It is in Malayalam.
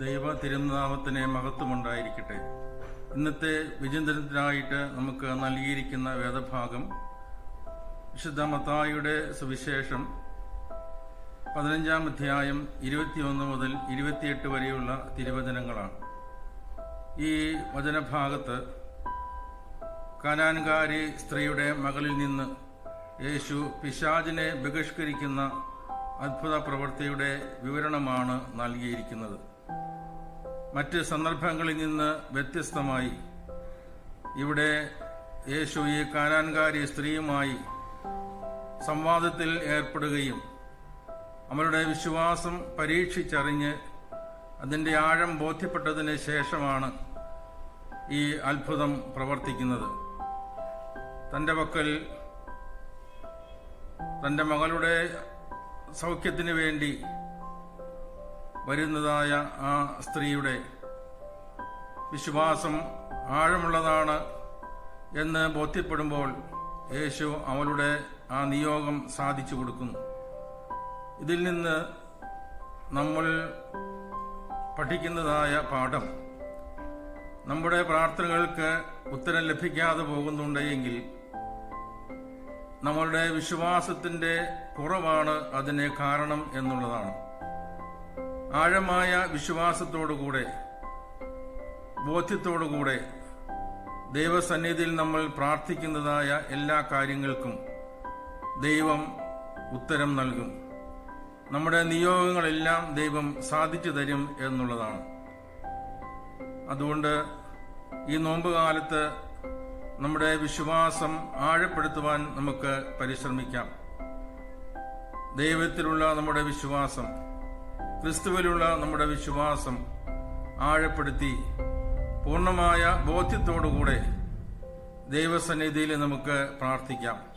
ദൈവ തിരുനാമത്തിന് മഹത്വമുണ്ടായിരിക്കട്ടെ. ഇന്നത്തെ വിചിന്തനത്തിനായിട്ട് നമുക്ക് നൽകിയിരിക്കുന്ന വേദഭാഗം വിശുദ്ധ മത്തായുടെ സുവിശേഷം പതിനഞ്ചാം അധ്യായം ഇരുപത്തിയൊന്ന് മുതൽ ഇരുപത്തിയെട്ട് വരെയുള്ള തിരുവചനങ്ങളാണ്. ഈ വചനഭാഗത്ത് കനാൻകാരി സ്ത്രീയുടെ മകളിൽ നിന്ന് യേശു പിശാജിനെ ബഹിഷ്കരിക്കുന്ന അത്ഭുത പ്രവൃത്തിയുടെ വിവരണമാണ് നൽകിയിരിക്കുന്നത്. മറ്റ് സന്ദർഭങ്ങളിൽ നിന്ന് വ്യത്യസ്തമായി ഇവിടെ യേശു ഈ കാനാൻകാരി സ്ത്രീയുമായി സംവാദത്തിൽ ഏർപ്പെടുകയും അവരുടെ വിശ്വാസം പരീക്ഷിച്ചറിഞ്ഞ് അതിന്റെ ആഴം ബോധ്യപ്പെട്ടതിന് ശേഷമാണ് ഈ അത്ഭുതം പ്രവർത്തിക്കുന്നത്. തന്റെ പക്കൽ തന്റെ മകളുടെ സൗഖ്യത്തിന് വേണ്ടി വരുന്നതായ ആ സ്ത്രീയുടെ വിശ്വാസം ആഴമുള്ളതാണ് എന്ന് ബോധ്യപ്പെടുമ്പോൾ യേശു അവളുടെ ആ നിയോഗം സാധിച്ചു കൊടുക്കുന്നു. ഇതിൽ നിന്ന് നമ്മൾ പഠിക്കുന്നതായ പാഠം. നമ്മുടെ പ്രാർത്ഥനകൾക്ക് ഉത്തരം ലഭിക്കാതെ പോകുന്നുണ്ടെങ്കിൽ നമ്മളുടെ വിശ്വാസത്തിന്റെ കുറവാണ് അതിന് കാരണം എന്നുള്ളതാണ്. ആഴമായ വിശ്വാസത്തോടുകൂടെ ബോധ്യത്തോടുകൂടെ ദൈവസന്നിധിയിൽ നമ്മൾ പ്രാർത്ഥിക്കുന്നതായ എല്ലാ കാര്യങ്ങൾക്കും ദൈവം ഉത്തരം നൽകും. നമ്മുടെ നിയോഗങ്ങളെല്ലാം ദൈവം സാധിച്ചു തരും എന്നുള്ളതാണ്. അതുകൊണ്ട് ഈ നോമ്പ് കാലത്ത് നമ്മുടെ വിശ്വാസം ആഴപ്പെടുത്തുവാൻ നമുക്ക് പരിശ്രമിക്കാം. ദൈവത്തിലുള്ള നമ്മുടെ വിശ്വാസം ക്രിസ്തുവിലുള്ള നമ്മുടെ വിശ്വാസം ആഴപ്പെടുത്തി പൂർണമായ ബോധ്യത്തോടുകൂടെ ദൈവസന്നിധിയിൽ നമുക്ക് പ്രാർത്ഥിക്കാം.